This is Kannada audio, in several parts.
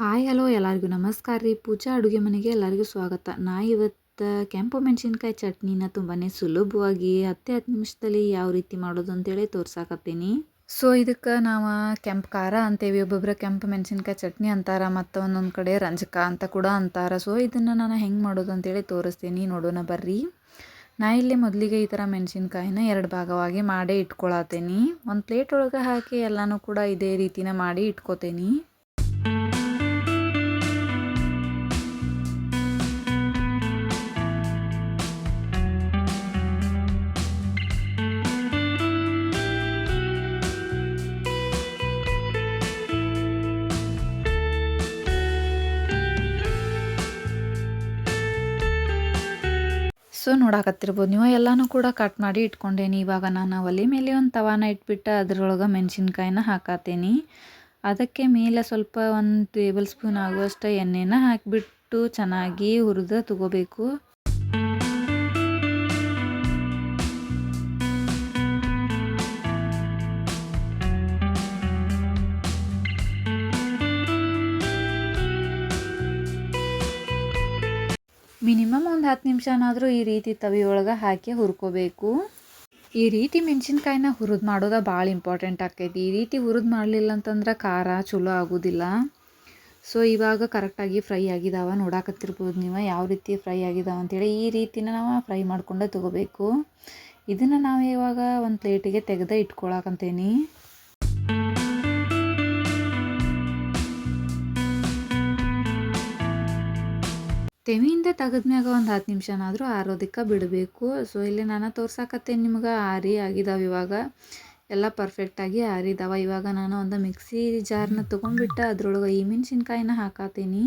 ಹಾಯ್, ಹಲೋ, ಎಲ್ಲರಿಗೂ ನಮಸ್ಕಾರ ರೀ. ಪೂಜಾ ಅಡುಗೆ ಮನೆಗೆ ಎಲ್ಲರಿಗೂ ಸ್ವಾಗತ. ನಾ ಇವತ್ತು ಕೆಂಪು ಮೆಣಸಿನ್ಕಾಯಿ ಚಟ್ನಿನ ತುಂಬಾ ಸುಲಭವಾಗಿ ಹತ್ತೆ ಹತ್ತು ನಿಮಿಷದಲ್ಲಿ ಯಾವ ರೀತಿ ಮಾಡೋದು ಅಂತೇಳಿ ತೋರ್ಸಾಕತ್ತೀನಿ. ಸೊ ಇದಕ್ಕೆ ನಾವು ಕೆಂಪು ಖಾರ ಅಂತೇವಿ ಒಬ್ಬೊಬ್ಬರು ಕೆಂಪು ಮೆಣಸಿನ್ಕಾಯಿ ಚಟ್ನಿ ಅಂತಾರ, ಮತ್ತು ಒಂದೊಂದು ಕಡೆ ರಂಜಕ ಅಂತ ಕೂಡ ಅಂತಾರ. ಸೊ ಇದನ್ನು ನಾನು ಹೆಂಗೆ ಮಾಡೋದು ಅಂತೇಳಿ ತೋರಿಸ್ತೀನಿ, ನೋಡೋಣ ಬರ್ರಿ. ನಾ ಇಲ್ಲಿ ಮೊದಲಿಗೆ ಈ ಥರ ಮೆಣಸಿನ್ಕಾಯಿನ ಎರಡು ಭಾಗವಾಗಿ ಮಾಡೇ ಇಟ್ಕೊಳತ್ತೀನಿ. ಒಂದು ಪ್ಲೇಟ್ ಒಳಗೆ ಹಾಕಿ ಎಲ್ಲನೂ ಕೂಡ ಇದೇ ರೀತಿನ ಮಾಡಿ ಇಟ್ಕೋತೇನಿ. ಸೊ ನೋಡಾಕತ್ತಿರ್ಬೋದು. ನೀವು ಎಲ್ಲನೂ ಕೂಡ ಕಟ್ ಮಾಡಿ ಇಟ್ಕೊಂಡೇನಿ. ಇವಾಗ ನಾನು ಒಲೆ ಮೇಲೆ ಒಂದು ತವಾನ ಇಟ್ಬಿಟ್ಟು ಅದ್ರೊಳಗೆ ಮೆಣಸಿನ್ಕಾಯಿನ ಹಾಕಾತೇನಿ. ಅದಕ್ಕೆ ಮೇಲೆ ಸ್ವಲ್ಪ ಒಂದು ಟೇಬಲ್ ಸ್ಪೂನ್ ಆಗುವಷ್ಟು ಎಣ್ಣೆನ ಹಾಕಿಬಿಟ್ಟು ಚೆನ್ನಾಗಿ ಹುರಿದು ತಗೋಬೇಕು. ಮಿನಿಮಮ್ ಒಂದು ಹತ್ತು ನಿಮಿಷನಾದರೂ ಈ ರೀತಿ ತವಿ ಒಳಗೆ ಹಾಕಿ ಹುರ್ಕೋಬೇಕು. ಈ ರೀತಿ ಮೆಣಸಿನ್ಕಾಯಿನ ಹುರಿದು ಮಾಡೋದು ಭಾಳ ಇಂಪಾರ್ಟೆಂಟ್ ಆಕೈತಿ ಈ ರೀತಿ ಹುರಿದು ಮಾಡಲಿಲ್ಲ ಅಂತಂದ್ರೆ ಖಾರ ಚಲೋ ಆಗೋದಿಲ್ಲ. ಸೊ ಇವಾಗ ಕರೆಕ್ಟಾಗಿ ಫ್ರೈ ಆಗಿದಾವ ನೋಡಾಕತ್ತಿರ್ಬೋದು ನೀವು ಯಾವ ರೀತಿ ಫ್ರೈ ಆಗಿದಾವ ಅಂತೇಳಿ ಈ ರೀತಿನ ನಾವು ಫ್ರೈ ಮಾಡ್ಕೊಂಡೇ ತೊಗೋಬೇಕು. ಇದನ್ನು ನಾವು ಇವಾಗ ಒಂದು ಪ್ಲೇಟಿಗೆ ತೆಗೆದು ಇಟ್ಕೊಳಕಂತೇನಿ. ತೆವಿಯಿಂದ ತೆಗೆದ್ಮ್ಯಾಗ ಒಂದು ಹತ್ತು ನಿಮಿಷನಾದರೂ ಆರೋದಕ್ಕೆ ಬಿಡಬೇಕು. ಸೊ ಇಲ್ಲಿ ನಾನು ತೋರ್ಸಾಕತ್ತೇನೆ ನಿಮ್ಗೆ. ಆರಿ ಆಗಿದಾವೆ ಇವಾಗ. ಎಲ್ಲ ಪರ್ಫೆಕ್ಟಾಗಿ ಆರಿದಾವ. ಇವಾಗ ನಾನು ಒಂದು ಮಿಕ್ಸಿ ಜಾರ್ನ ತೊಗೊಂಡ್ಬಿಟ್ಟು ಅದ್ರೊಳಗೆ ಈ ಮೆಣಸಿನ್ಕಾಯಿನ ಹಾಕಾತೀನಿ.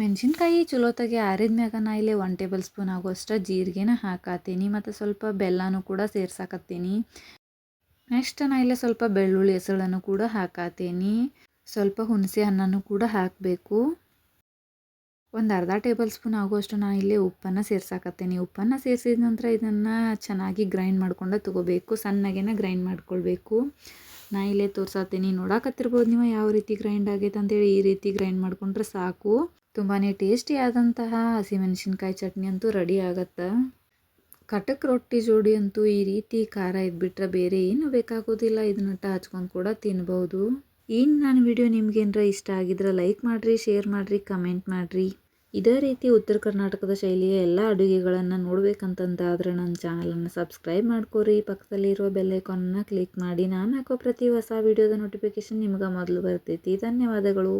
ಮೆಣಸಿನ್ಕಾಯಿ ಚಲೋತ್ತಾಗಿ ಆರಿದ ಮ್ಯಾಗ ನಾ ಇಲ್ಲಿ ಒನ್ ಟೇಬಲ್ ಸ್ಪೂನ್ ಆಗುವಷ್ಟು ಜೀರಿಗೆನ ಹಾಕತ್ತೀನಿ ಮತ್ತು ಸ್ವಲ್ಪ ಬೆಲ್ಲನೂ ಕೂಡ ಸೇರ್ಸಾಕತ್ತೀನಿ. ನೆಕ್ಸ್ಟ್ ನಾ ಇಲ್ಲಿ ಸ್ವಲ್ಪ ಬೆಳ್ಳುಳ್ಳಿ ಹೆಸಳನ್ನು ಕೂಡ ಹಾಕತ್ತೀನಿ. ಸ್ವಲ್ಪ ಹುಣಸೆ ಹಣ್ಣನ್ನು ಕೂಡ ಹಾಕಬೇಕು. ಒಂದು ಅರ್ಧ ಟೇಬಲ್ ಸ್ಪೂನ್ ಆಗುವಷ್ಟು ನಾ ಇಲ್ಲಿ ಉಪ್ಪನ್ನು ಸೇರ್ಸಾಕತ್ತೀನಿ. ಉಪ್ಪನ್ನು ಸೇರಿಸಿದ ನಂತರ ಇದನ್ನು ಚೆನ್ನಾಗಿ ಗ್ರೈಂಡ್ ಮಾಡ್ಕೊಂಡು ತೊಗೋಬೇಕು. ಸಣ್ಣಗೇನ ಗ್ರೈಂಡ್ ಮಾಡ್ಕೊಳ್ಬೇಕು. ನಾ ಇಲ್ಲೇ ತೋರ್ಸತ್ತೀನಿ ನೋಡಾಕತ್ತಿರ್ಬೋದು ನೀವು ಯಾವ ರೀತಿ ಗ್ರೈಂಡ್ ಆಗೈತೆ ಅಂತೇಳಿ ಈ ರೀತಿ ಗ್ರೈಂಡ್ ಮಾಡ್ಕೊಂಡ್ರೆ ಸಾಕು. ತುಂಬಾ ಟೇಸ್ಟಿಯಾದಂತಹ ಹಸಿಮೆಣಸಿನ್ಕಾಯಿ ಚಟ್ನಿ ಅಂತೂ ರೆಡಿ ಆಗತ್ತೆ. ಕಟಕ್ ರೊಟ್ಟಿ ಜೋಡಿ ಅಂತೂ ಈ ರೀತಿ ಖಾರ ಇದ್ಬಿಟ್ರೆ ಬೇರೆ ಏನು ಬೇಕಾಗೋದಿಲ್ಲ ಇದನ್ನಟ್ಟ ಹಚ್ಕೊಂಡು ಕೂಡ ತಿನ್ಬೋದು. ಇನ್ನು ನನ್ನ ವಿಡಿಯೋ ನಿಮ್ಗೇನರ ಇಷ್ಟ ಆಗಿದ್ರೆ ಲೈಕ್ ಮಾಡಿರಿ ಶೇರ್ ಮಾಡಿರಿ ಕಮೆಂಟ್ ಮಾಡಿರಿ. ಇದೇ ರೀತಿ ಉತ್ತರ ಕರ್ನಾಟಕದ ಶೈಲಿಯ ಎಲ್ಲ ಅಡುಗೆಗಳನ್ನು ನೋಡ್ಬೇಕಂತಂದಾದ್ರೆ ನನ್ನ ಚಾನಲನ್ನು ಸಬ್ಸ್ಕ್ರೈಬ್ ಮಾಡ್ಕೋರಿ. ಪಕ್ಕದಲ್ಲಿರುವ ಬೆಲ್ಲೈಕಾನನ್ನು ಕ್ಲಿಕ್ ಮಾಡಿ. ನಾನು ಹಾಕೋ ಪ್ರತಿ ಹೊಸ ವಿಡಿಯೋದ ನೋಟಿಫಿಕೇಷನ್ ನಿಮ್ಗೆ ಮೊದಲು ಬರ್ತೈತಿ. ಧನ್ಯವಾದಗಳು.